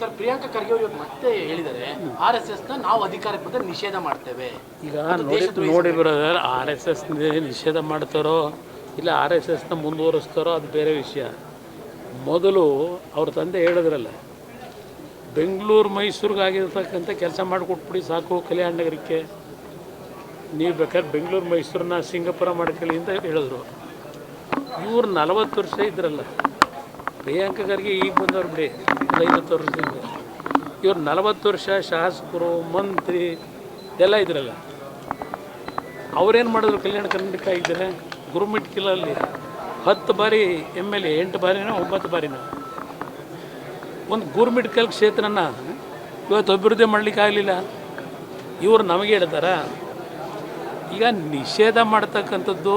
Sir Priyanka Kharge ಅವರು ಇವತ್ತು ಮತ್ತೆ ಹೇಳಿದರೆ ಆರ್ ಎಸ್ ಎಸ್ನ ನಾವು ಅಧಿಕಾರಕ್ಕೆ ಬಂದ್ರೆ ನಿಷೇಧ ಮಾಡ್ತೇವೆ. ಈಗ ನೋಡಿ ನೋಡಿ ಬ್ರದರ್ ಆರ್ ಎಸ್ ಎಸ್ ನಿಷೇಧ ಮಾಡ್ತಾರೋ ಇಲ್ಲ ಆರ್ ಎಸ್ ಎಸ್ನ ಮುಂದುವರಿಸ್ತಾರೋ ಅದು ಬೇರೆ ವಿಷಯ. ಮೊದಲು ಅವ್ರ ತಂದೆ ಹೇಳಿದ್ರಲ್ಲ ಬೆಂಗಳೂರು ಮೈಸೂರಿಗೆ ಆಗಿರ್ತಕ್ಕಂಥ ಕೆಲಸ ಮಾಡಿಕೊಟ್ಬಿಡಿ ಸಾಕು ಕಲ್ಯಾಣ ನಗರಕ್ಕೆ. ನೀವು ಬೇಕಾದ್ರೆ ಬೆಂಗಳೂರು ಮೈಸೂರನ್ನ ಸಿಂಗಾಪುರ ಮಾಡ್ಕೊಳ್ಳಿ ಅಂತ ಹೇಳಿದ್ರು. ಇವ್ರು ನಲವತ್ತು ವರ್ಷ ಇದ್ರಲ್ಲ ಪ್ರಿಯಾಂಕಾ ಖರ್ಗೆ ಈಗ ಬಂದವ್ರು ಬಿಡಿ ಐವತ್ತು ವರ್ಷದಿಂದ. ಇವ್ರು ನಲವತ್ತು ವರ್ಷ ಶಾಸಕರು, ಮಂತ್ರಿ, ಎಲ್ಲ ಇದ್ರಲ್ಲ. ಅವ್ರೇನು ಮಾಡಿದ್ರು ಕಲ್ಯಾಣ ಕರ್ನಾಟಕ ಇದ್ದಾರೆ ಗುರುಮಿಟ್ಕಿಲಲ್ಲಿ ಹತ್ತು ಬಾರಿ ಎಂ ಎಲ್ ಎ, ಎಂಟು ಬಾರಿನೋ, ಒಂಬತ್ತು ಬಾರಿನೋ. ಒಂದು ಗುರುಮಿಟ್ಕಲ್ ಕ್ಷೇತ್ರನ ಇವತ್ತು ಅಭಿವೃದ್ಧಿ ಮಾಡಲಿಕ್ಕೆ ಆಗಲಿಲ್ಲ. ಇವರು ನಮಗೆ ಹೇಳ್ತಾರ, ಈಗ ನಿಷೇಧ ಮಾಡ್ತಕ್ಕಂಥದ್ದು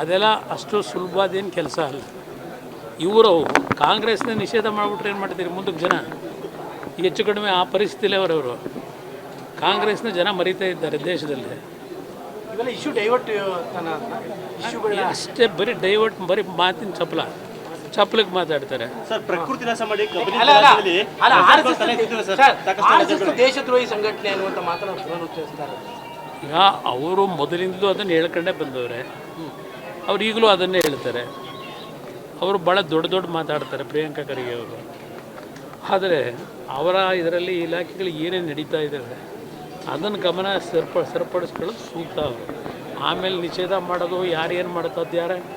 ಅದೆಲ್ಲ ಅಷ್ಟು ಸುಲಭದೇನು ಕೆಲಸ ಅಲ್ಲ. ಇವರು ಕಾಂಗ್ರೆಸ್ನ ನಿಷೇಧ ಮಾಡಿಬಿಟ್ರೆ ಏನು ಮಾಡ್ತೀರಿ ಮುಂದಕ್ಕೆ ಜನ? ಹೆಚ್ಚು ಕಡಿಮೆ ಆ ಪರಿಸ್ಥಿತಿಲೇ ಅವರವರು. ಕಾಂಗ್ರೆಸ್ನ ಜನ ಮರಿತಾ ಇದ್ದಾರೆ ದೇಶದಲ್ಲಿ. ಇಶ್ಯೂ ಡೈವರ್ಟ್ ಅಷ್ಟೇ ಬರೀ ಡೈವರ್ಟ್ ಬರೀ ಮಾತಿನ ಚಪ್ಪಲ. ಚಪ್ಪಲಿಗೆ ಮಾತಾಡ್ತಾರೆ. ಸರ್ ಪ್ರಕೃತಿ ನಾಶ ಮಾಡಿ. ದೇಶದ್ರೋಹಿ ಸಂಘಟನೆ ಅನ್ನುವಂಥ ಮಾತನ್ನು ಪುನರುಚ್ಚರಿಸ್ತಾರೆ ಈಗ ಅವರು ಮೊದಲಿಂದಲೂ ಅದನ್ನು ಹೇಳ್ಕೊಂಡೇ ಬಂದವ್ರೆ. ಅವ್ರು ಈಗಲೂ ಅದನ್ನೇ ಹೇಳ್ತಾರೆ. ಅವರು ಭಾಳ ದೊಡ್ಡ ದೊಡ್ಡ ಮಾತಾಡ್ತಾರೆ ಪ್ರಿಯಾಂಕಾ ಖರ್ಗೆ ಅವರು. ಆದರೆ ಅವರ ಇದರಲ್ಲಿ ಇಲಾಖೆಗಳು ಏನೇನು ನಡೀತಾ ಇದ್ದಾವೆ ಅದನ್ನು ಗಮನ ಸರಿಪ, ಸರಿಪಡಿಸ್ಕೊಳ್ಳೋದು ಸೂಕ್ತ. ಅವರು ಆಮೇಲೆ ನಿಷೇಧ ಮಾಡೋದು ಯಾರೇನು ಮಾಡ್ತಾ ಯಾರೇ